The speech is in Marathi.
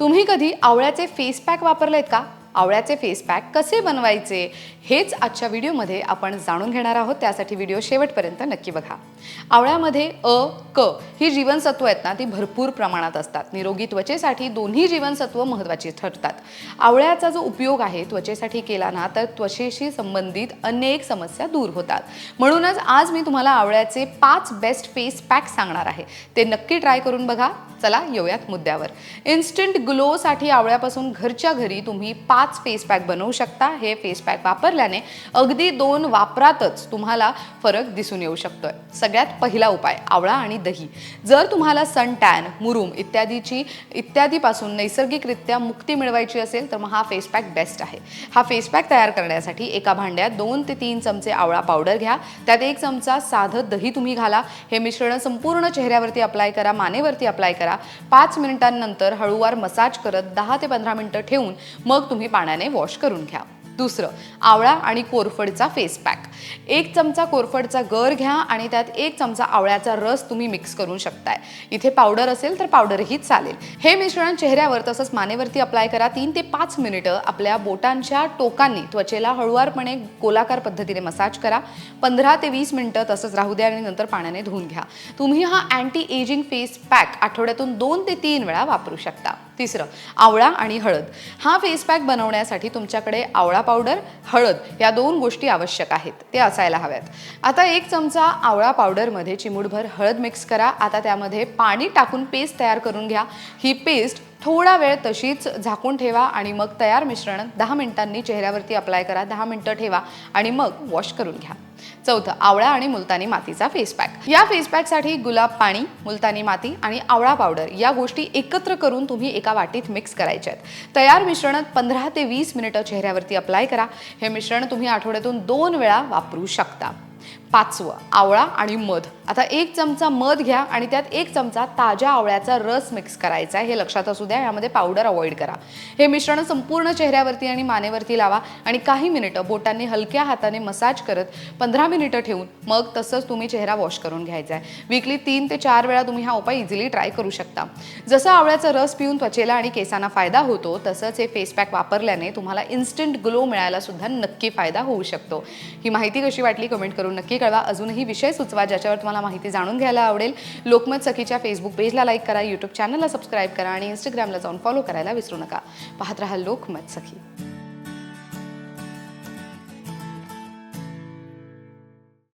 तुम्ही कधी आवळ्याचे फेस पॅक वापरलेत का? आवळ्याचे फेस पॅक कसे बनवायचे हेच आजच्या व्हिडिओमध्ये आपण जाणून घेणार आहोत. त्यासाठी व्हिडिओ शेवटपर्यंत नक्की बघा. आवळ्यामध्ये अ क ही जीवनसत्व आहेत ना ती भरपूर प्रमाणात असतात. निरोगी त्वचेसाठी दोन्ही जीवनसत्व महत्त्वाची ठरतात. आवळ्याचा जो उपयोग आहे त्वचेसाठी केला ना तर त्वचेशी संबंधित अनेक समस्या दूर होतात. म्हणूनच आज मी तुम्हाला आवळ्याचे पाच बेस्ट फेस पॅक सांगणार आहे. ते नक्की ट्राय करून बघा. चला येऊयात मुद्द्यावर. इन्स्टंट ग्लोसाठी आवळ्यापासून घरच्या घरी तुम्ही पाच फेस पॅक बनवू शकता. हे फेस पॅक वापरल्याने अगदी दोन वापरातच तुम्हाला फरक दिसून येऊ शकतोय. सगळ्यात पहिला उपाय आवळा आणि दही. जर तुम्हाला सन टॅन मुरुम इत्यादीची इत्यादीपासून नैसर्गिकरित्या मुक्ती मिळवायची असेल तर मग हा फेस पॅक बेस्ट आहे. हा फेस पॅक तयार करण्यासाठी एका भांड्यात दोन ते तीन चमचे आवळा पावडर घ्या. त्यात एक चमचा साधं दही तुम्ही घाला. हे मिश्रण संपूर्ण चेहऱ्यावरती अप्लाय करा मानेवरती अप्लाय करा. पाच मिनिटांनंतर हळूवार मसाज करत दहा ते पंधरा मिनिटं ठेवून मग तुम्ही पाण्याने वॉश करून घ्या. दुसरं आवळा आणि कोरफडचा फेस पॅक एक चमचा कोरफडचा गर घ्या आणि त्यात एक चमचा आवळ्याचा रस तुम्ही मिक्स करू शकताय. इथे पावडर असेल तर पावडरही चालेल. हे मिश्रण चेहऱ्यावर तसंच मानेवरती अप्लाय करा. तीन ते पाच मिनिटं आपल्या बोटांच्या टोकांनी त्वचेला हळुवारपणे गोलाकार पद्धतीने मसाज करा. पंधरा ते वीस मिनिटं तसंच राहू द्या आणि नंतर पाण्याने धुवून घ्या. तुम्ही हा अँटी एजिंग फेस पॅक आठवड्यातून दोन ते तीन वेळा वापरू शकता. तिसरं आवळा आणि हळद. हा फेस पॅक बनवण्यासाठी तुमच्याकडे आवळा पावडर हळद या दोन गोष्टी आवश्यक आहेत. ते असायला हव्यात. आता एक चमचा आवळा पावडरमध्ये चिमूटभर हळद मिक्स करा. आता त्यामध्ये पाणी टाकून पेस्ट तयार करून घ्या. ही पेस्ट थोडा वेळ तशीच झाकून ठेवा आणि मग तयार मिश्रण दहा मिनिटांनी चेहऱ्यावरती अप्लाय करा. दहा मिनिटं ठेवा आणि मग वॉश करून घ्या. चौथं आवळा आणि मुलतानी मातीचा फेस पॅक या फेस पॅकसाठी गुलाब पाणी मुलतानी माती आणि आवळा पावडर या गोष्टी एकत्र करून तुम्ही एका वाटीत मिक्स करायच्या आहेत तयार मिश्रण पंधरा ते वीस मिनिटं चेहऱ्यावरती अप्लाय करा. हे मिश्रण तुम्ही आठवड्यातून दोन वेळा वापरू शकता. पाचवं आवळा आणि मध. आता एक चमचा मध घ्या आणि त्यात एक चमचा ताज्या आवळ्याचा रस मिक्स करायचा आहे. हे लक्षात असू द्या यामध्ये पावडर अवॉइड करा. हे मिश्रण संपूर्ण चेहऱ्यावरती आणि मानेवरती लावा आणि काही मिनिटं बोटांनी हलक्या हाताने मसाज करत पंधरा मिनिटं ठेवून मग तसंच तुम्ही चेहरा वॉश करून घ्यायचा आहे. वीकली तीन ते चार वेळा तुम्ही हा उपाय इझिली ट्राय करू शकता. जसं आवळ्याचा रस पिऊन त्वचेला आणि केसांना फायदा होतो तसंच हे फेस पॅक वापरल्याने तुम्हाला इन्स्टंट ग्लो मिळायला सुद्धा नक्की फायदा होऊ शकतो. ही माहिती कशी वाटली कमेंट करून नक्की कळवा. अजूनही विषय सुचवा ज्याच्यावर तुम्हाला माहिती जाणून घ्यायला आवडेल. लोकमत सखीच्या फेसबुक पेजला लाईक करा यूट्यूब चॅनलला सबस्क्राईब करा आणि इंस्टाग्रामला जाऊन फॉलो करायला विसरू नका. पाहत राहा लोकमत सखी